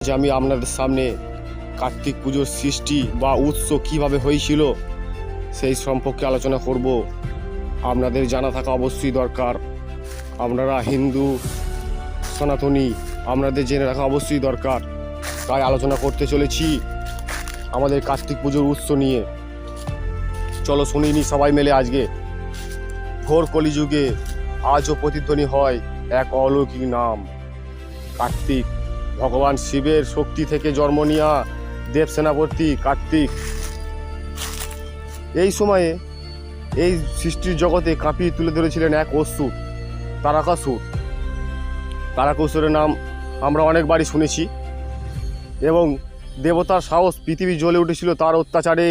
যে আমি আপনাদের সামনে কার্তিক পুজোর সৃষ্টি বা উৎস কীভাবে হয়েছিল সেই সম্পর্কে আলোচনা করব। আপনাদের জানা থাকা অবশ্যই দরকার। আপনারা হিন্দু, সনাতনী, আপনাদের জেনে রাখা অবশ্যই দরকার। তাই আলোচনা করতে চলেছি আমাদের কার্তিক পুজোর উৎস নিয়ে। চলো শুনিনি সবাই মিলে আজকে। ঘোর কলিযুগে আজও প্রতিধ্বনি হয় এক অলৌকিক নাম, কার্তিক। ভগবান শিবের শক্তি থেকে জন্ম নেওয়া দেব সেনাপতি কার্তিক। এই সময়ে এই সৃষ্টির জগতে কাঁপিয়ে তুলে ধরেছিলেন এক অসুর, তারাকাসুর। তারাকাসুরের নাম আমরা অনেকবারই শুনেছি এবং দেবতার সাহস পৃথিবী জ্বলে উঠেছিল তার অত্যাচারে।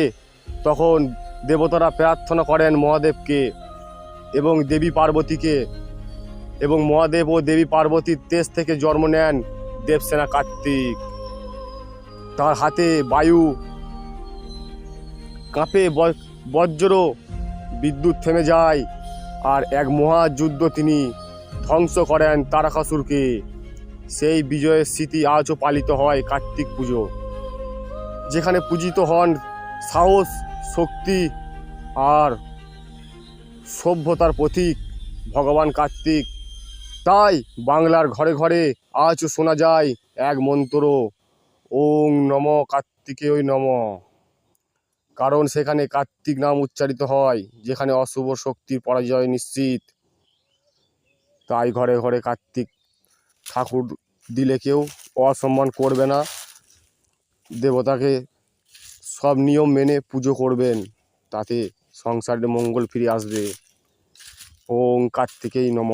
তখন দেবতারা প্রার্থনা করেন মহাদেবকে এবং দেবী পার্বতীকে এবং মহাদেব ও দেবী পার্বতীর তেজ থেকে জন্ম নেন দেবসেনা কার্তিক। তার হাতে বায়ু। কাঁপে বজ্র। বিদ্যুৎ থেমে যায়। আর এক মহাযুদ্ধ তিনি ধ্বংস করেন তারাকাসুরকে। সেই বিজয়ের স্মৃতি আজও পালিত হয় কার্তিক পুজো। যেখানে পূজিত হন সাহস, শক্তি আর সভ্যতার প্রতীক ভগবান কার্তিক। তাই বাংলার ঘরে ঘরে আজও শোনা যায় এক মন্ত্র, ওং নম কার্তিকেয় নম। কারণ সেখানে কার্তিক নাম উচ্চারিত হয়, যেখানে অশুভ শক্তির পরাজয় নিশ্চিত। তাই ঘরে ঘরে কার্তিক ঠাকুর দিলে কেউ অসম্মান করবে না। দেবতাকে সব নিয়ম মেনে পুজো করবেন, তাতে সংসারে মঙ্গল ফিরে আসবে। ওং কার্তিকেই নম।